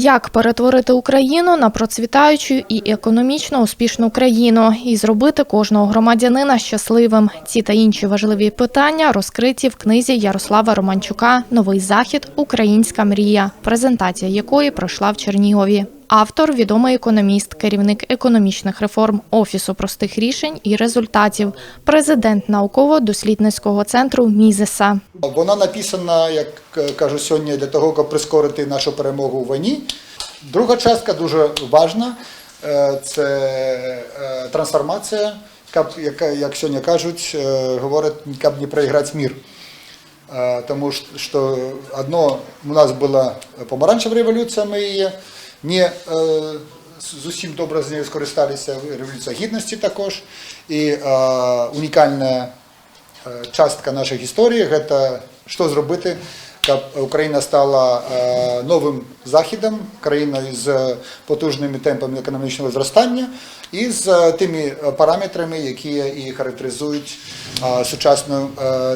Як перетворити Україну на процвітаючу і економічно успішну країну і зробити кожного громадянина щасливим? Ці та інші важливі питання розкриті в книзі Ярослава Романчука Новий захід Українська мрія, презентація якої пройшла в Чернігові. Автор відомий економіст, керівник економічних реформ Офісу простих рішень і результатів, президент науково-дослідницького центру Мізеса. Вона написана, як кажу сьогодні, для того, щоб прискорити нашу перемогу в війні. Друга частка дуже важна е, це е, трансформація, як- яка, як сьогодні кажуть, е, говорять, як не проіграти мир. Е, Тому що одно у нас була помаранчева революція, ми її не з усім добре з нею скористалися, революція гідності також. І е, унікальна е, частка нашої історії це що зробити, Україна стала е, новим західом, країною з потужними темпами економічного зростання і з тими параметрами, які і характеризують сучасну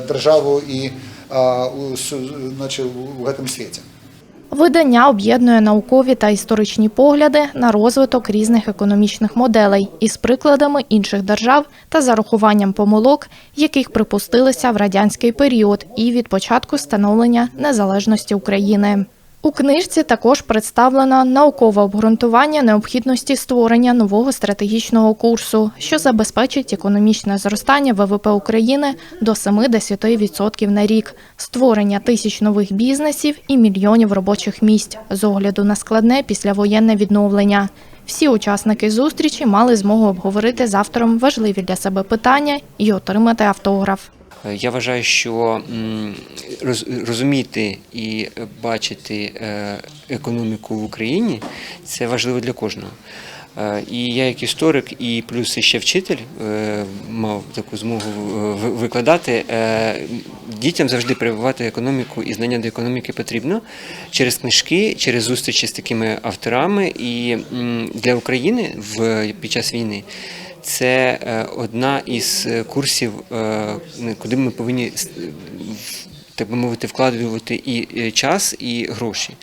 державу і у, значить, у цьому світі. Видання об'єднує наукові та історичні погляди на розвиток різних економічних моделей із прикладами інших держав та зарахуванням помилок, яких припустилися в радянський період і від початку становлення незалежності України. У книжці також представлено наукове обґрунтування необхідності створення нового стратегічного курсу, що забезпечить економічне зростання ВВП України до 70% на рік, створення тисяч нових бізнесів і мільйонів робочих місць з огляду на складне післявоєнне відновлення. Всі учасники зустрічі мали змогу обговорити з автором важливі для себе питання і отримати автограф. Я вважаю, що розуміти і бачити е, економіку в Україні це важливо для кожного. Е, І я, як історик, і плюс ще вчитель, е, мав таку змогу е, викладати. е, Дітям завжди прививати економіку і знання до економіки потрібно через книжки, через зустрічі з такими авторами. І для України в під час війни це е, одна із е, курсів, е, куди ми повинні так би мовити, вкладувати і час, і гроші.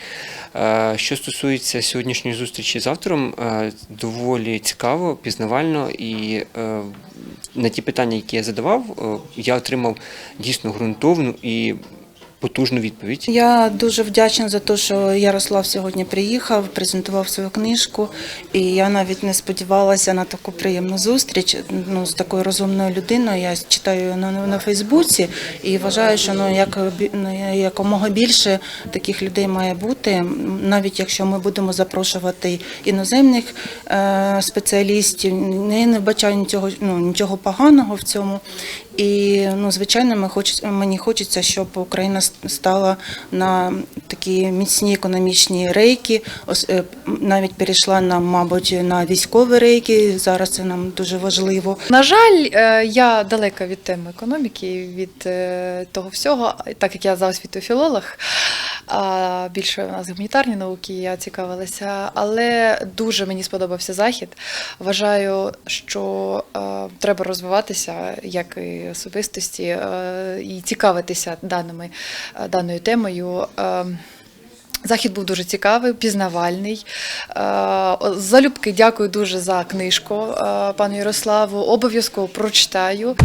Що стосується сьогоднішньої зустрічі з автором, доволі цікаво, пізнавально і на ті питання, які я задавав, я отримав дійсно ґрунтовну і потужну відповідь. Я дуже вдячна за те, що Ярослав сьогодні приїхав, презентував свою книжку, і я навіть не сподівалася на таку приємну зустріч ну, з такою розумною людиною. Я читаю на, на Фейсбуці і вважаю, що ну, як, ну, якомога більше таких людей має бути, навіть якщо ми будемо запрошувати іноземних е, спеціалістів, я не вбачаю нічого, ну, нічого поганого в цьому. І ну, звичайно, ми хоч, мені хочеться, щоб Україна стала на такі міцні економічні рейки, е, навіть перейшла на, мабуть, на військові рейки. Зараз це нам дуже важливо. На жаль, е, я далека від теми економіки, від е, того всього, так як я за освітою філолог, а більше у нас гуманітарні науки, я цікавилася, але дуже мені сподобався захід. Вважаю, що е, треба розвиватися як і особистості е, і цікавитися даними, даною темою. Е, Захід був дуже цікавий, пізнавальний. Е, Залюбки дякую дуже за книжку е, пану Ярославу. Обов'язково прочитаю.